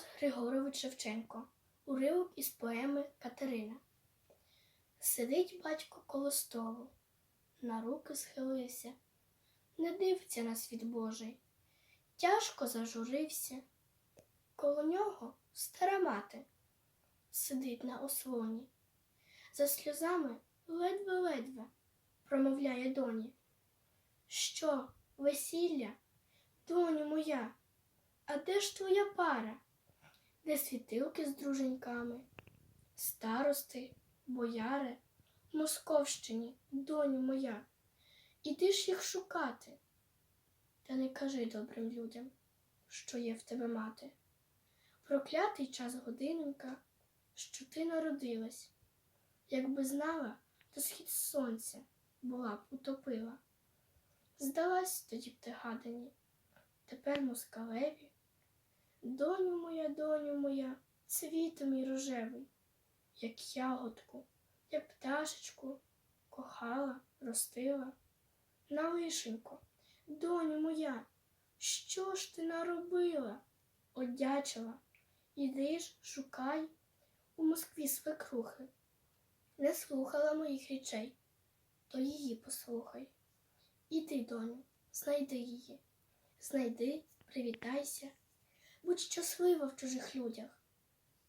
Тарас Григорович Шевченко. Уривок із поеми Катерина. Сидить батько коло столу, на руки схилився, не дивиться на світ Божий, тяжко зажурився. Коло нього стара мати сидить на ослоні, за сльозами ледве-ледве промовляє доні. Що, весілля, доню моя, а де ж твоя пара? Де світилки з друженьками, старости, бояри, Московщині, доню моя, іди ж їх шукати. Та не кажи добрим людям, що є в тебе мати. Проклятий час годиненька, що ти народилась. Якби знала, то схід сонця була б утопила. Здалась тоді б ти гадані, тепер москалеві. Доню моя, доню моя, цвіт мій рожевий, як ягодку, як пташечку, кохала, ростила. На лишенько, доню моя, що ж ти наробила? Одячила, іди ж, шукай у Москві свекрухи. Не слухала моїх речей, то її послухай. Іди, доню, знайди її, знайди, привітайся. Будь щаслива в чужих людях.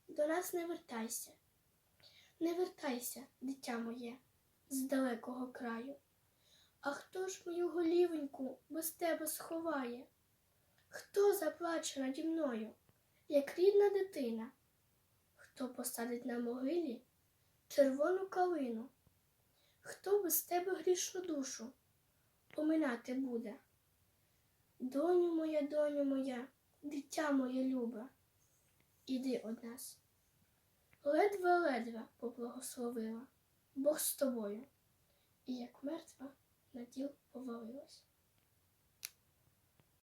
До нас не вертайся, не вертайся, дитя моє, з далекого краю. А хто ж мою голівеньку без тебе сховає? Хто заплаче наді мною, як рідна дитина? Хто посадить на могилі червону калину? Хто без тебе грішну душу поминати буде? Доню моя, доню моя, дитя моє любе, іди од нас. Ледве-ледве поблагословила Бог з тобою, і як мертва на тіл повалилась.